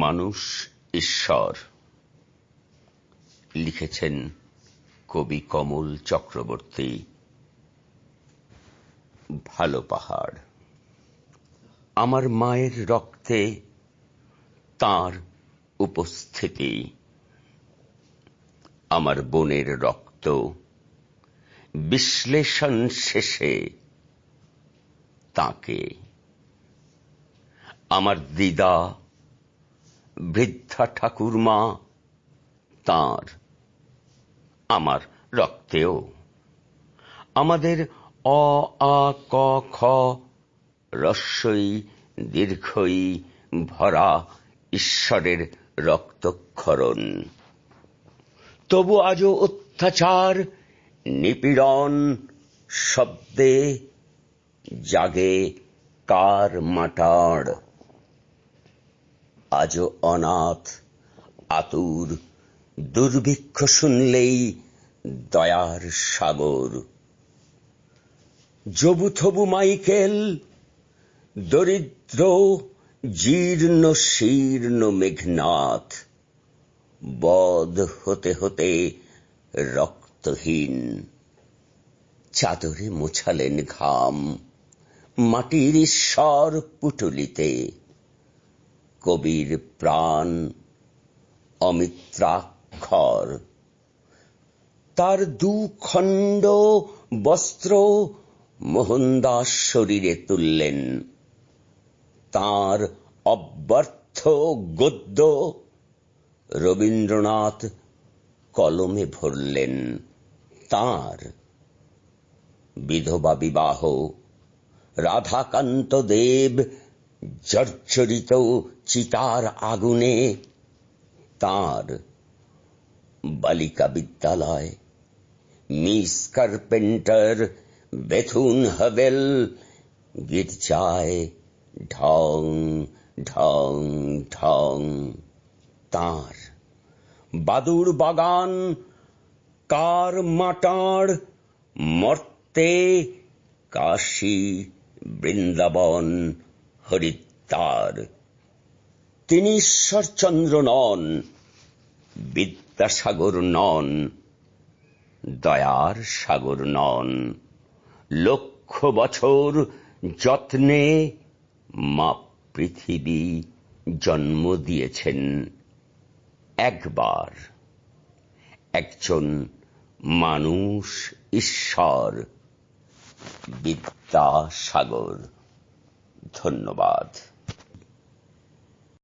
মানুষ ঈশ্বর। লিখেছেন কবি কমল চক্রবর্তী। ভালো পাহাড়। আমার মায়ের রক্তে তার উপস্থিতি। আমার বোনের রক্ত বিশ্লেষণ শেষে তাকে। আমার দিদা বৃদ্ধা ঠাকুরমা তার, আমার রক্তেও। আমাদের অ, আ, ক, খ, রস্যই দীর্ঘই ভরা ঈশ্বরের রক্তক্ষরণ। তবু আজও অত্যাচার, নিপীড়ন শব্দে জাগে কার মাটার আজও অনাথ। আতুর দুর্ভিক্ষ শুনলেই দয়ার সাগর। জবুথবু মাইকেল, দরিদ্র, জীর্ণ, শীর্ণ মেঘনাথ, বধ হতে হতে রক্তহীন। চাদরে মোছালেন ঘাম, মাটির ঈশ্বর পুটুলিতে। কবির প্রাণ অমিত্রাক্ষর। তার দুখণ্ড বস্ত্র মোহনদাস শরীরে তুললেন। তার অব্যর্থ গদ্য রবীন্দ্রনাথ কলমে ভরলেন। তার বিধবা বিবাহ, রাধাকান্ত দেব জর্জরিত চিতার আগুনে তার বালিকা বিদ্যালয় মিস কার্পেন্টার বেথুন হবেল গির্জায় ঢং ঢং ঢং। তার বাদুর বাগান, কার মাটার মর্তে কাশী বৃন্দাবন হরিদ্বার। তিনি ঈশ্বরচন্দ্র নন, বিদ্যাসাগর নন, দয়ার সাগর নন। লক্ষ বছর যত্নে মা পৃথিবী জন্ম দিয়েছেন। একবার একজন মানুষ ঈশ্বর, বিদ্যাসাগর। ধন্যবাদ।